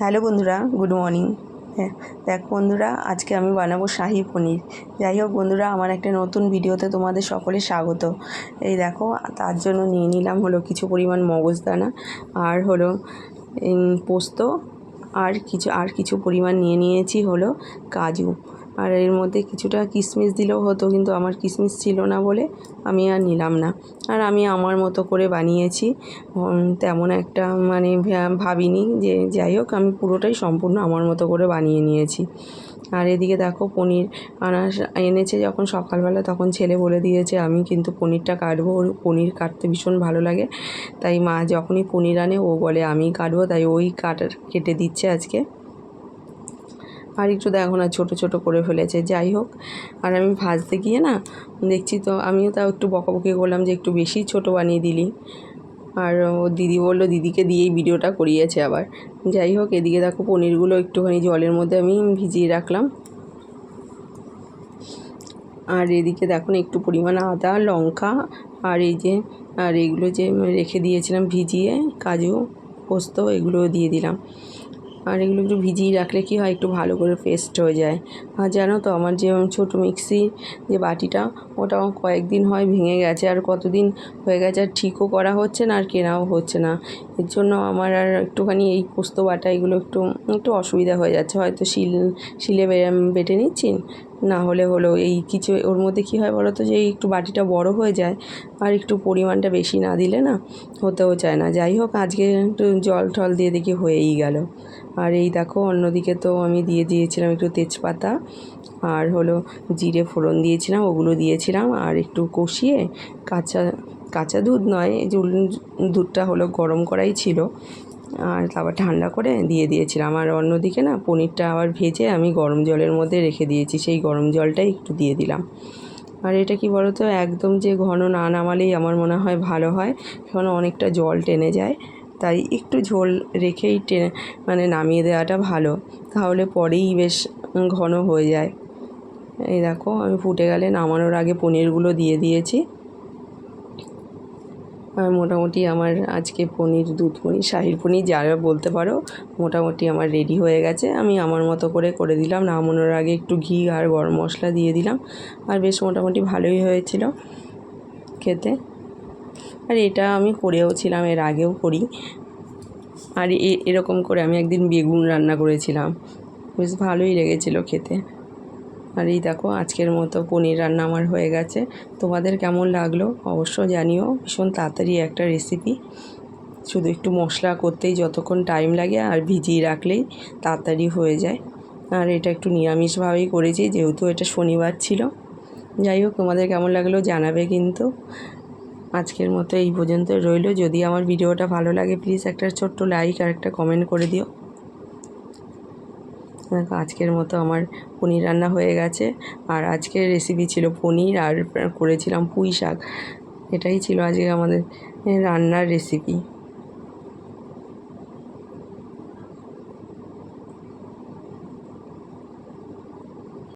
Hello বন্ধুরা, good morning. হ্যাঁ দেখ বন্ধুরা, আজকে আমি বানাবো শাহি পনির। যাই হোক বন্ধুরা, আমার একটা নতুন ভিডিওতে তোমাদের সকলে স্বাগত। এই দেখো, তার জন্য নিয়ে নিলাম হলো কিছু পরিমাণ মগজদানা আর হলো পোস্ত আর কিছু আর কিছু পরিমাণ নিয়ে নিয়েছি হলো কাজু। আর এর মধ্যে কিছুটা কিশমিশ দিলেও হতো, কিন্তু আমার কিশমিশ ছিল না বলে আমি আর নিলাম না। আর আমি আমার মতো করে বানিয়েছি তেমন একটা মানে ভাবিনি যে যাই হোক, আমি পুরোটাই সম্পূর্ণ আমার মতো করে বানিয়ে নিয়েছি। আর এদিকে দেখো পনির আনা এনেছে যখন সকালবেলা, তখন ছেলে বলে দিয়েছে, আমি কিন্তু পনিরটা কাটবো, ওর পনির কাটতে ভীষণ ভালো লাগে। তাই মা যখনই পনির আনে, ও বলে, আমি কাটবো। তাই ওই কাটার কেটে দিচ্ছে আজকে। আর একটু দেখো না ছোটো ছোটো করে ফেলেছে, যাই হোক। আর আমি ভাজতে গিয়ে না, দেখছি তো আমিও তাও একটু বকাবকি করলাম যে একটু বেশি ছোট বানিয়ে দিলি। আর ও দিদি বলল, দিদিকে দিয়েই ভিডিওটা করিয়েছে আবার। যাই হোক, এদিকে দেখো পনিরগুলো একটুখানি জলের মধ্যে আমি ভিজিয়ে রাখলাম। আর এদিকে দেখুন একটু পরিমাণ আদা, লঙ্কা আর এই যে, আর এগুলো যে রেখে দিয়েছিলাম ভিজিয়ে, কাজু, পোস্ত, এগুলো দিয়ে দিলাম। আর এগুলো একটু ভিজিয়ে রাখলে কি হয়, একটু ভালো করে পেস্ট হয়ে যায়। আর জানো তো, আমার যে ছোটো মিক্সি যে বাটিটা ওটা কয়েকদিন হয় ভেঙে গেছে। আর কতদিন হয়ে গেছে, আর ঠিকও করা হচ্ছে না, আর কেনাও হচ্ছে না। এর জন্য আমার আর একটুখানি এই পোস্ত বাটা, এগুলো একটু একটু অসুবিধা হয়ে যাচ্ছে। হয়তো শিল, শিলে বেটে নিচ্ছি না হলে হলো এই কিছু, ওর মধ্যে কী হয় বলো তো যে একটু বাটিটা বড় হয়ে যায় আর একটু পরিমাণটা বেশি না দিলে না হতেও চায় না। যাই হোক, আজকে একটু জল টল দিয়ে দেখি হয়েই গেল। আর এই দেখো, অন্যদিকে তো আমি দিয়ে দিয়েছিলাম একটু তেজপাতা আর হলো জিরে ফোড়ন দিয়েছিলাম, ওগুলো দিয়েছিলাম আর একটু কষিয়ে কাঁচা কাঁচা দুধ নয় দুধটা হলো গরম করাই ছিল। আর তারপর ঠান্ডা করে দিয়ে দিয়েছিলাম। আর অন্যদিকে না পনিরটা আবার ভেজে আমি গরম জলের মধ্যে রেখে দিয়েছি, সেই গরম জলটাই একটু দিয়ে দিলাম। আর এটা কি বলো তো একদম যে ঘন না নামালেই আমার মনে হয় ভালো হয়, কারণ অনেকটা জল টেনে যায়। তাই একটু ঝোল রেখেই টেনে মানে নামিয়ে দেওয়াটা ভালো, তাহলে পরেই বেশ ঘন হয়ে যায়। এই দেখো, আমি ফুটে গেলে নামানোর আগে পনিরগুলো দিয়ে দিয়েছি। মোটামুটি আমার আজকে পনির, দুধ পনির, শাহির পনির যারা বলতে পারো, মোটামুটি আমার রেডি হয়ে গেছে। আমি আমার মতো করে করে দিলাম, নামানোর আগে একটু ঘি আর গরম মশলা দিয়ে দিলাম, আর বেশ মোটামুটি ভালোই হয়েছিল খেতে। আর এটা আমি করেও ছিলাম, এর আগেও করি। আর এরকম করে আমি একদিন বেগুন রান্না করেছিলাম, বেশ ভালোই লেগেছিল খেতে। আর এই দেখো, আজকের মতো পনির রান্না আমার হয়ে গেছে। তোমাদের কেমন লাগল অবশ্য জানিও, ভীষণ তাড়াতাড়ি একটা রেসিপি শুধু একটু মশলা করতেই যতক্ষণ টাইম লাগে আর ভিজিয়ে রাখলেই তাড়াতাড়ি হয়ে যায়। আর এটা একটু নিরামিষভাবেই করেছি, যেহেতু এটা শনিবার ছিল। যাই হোক, তোমাদের কেমন লাগল জানাবে কিন্তু। আজকের মতো এই পর্যন্ত রইল। যদি আমার ভিডিওটা ভালো লাগে প্লিজ একটা ছোট্ট লাইক আর একটা কমেন্ট করে দিও। আজকের মতো আমার পনির রান্না হয়ে গেছে। আর আজকের রেসিপি ছিল পনির আর করেছিলাম পুঁই শাক। এটাই ছিল আজকে আমাদের রান্নার রেসিপি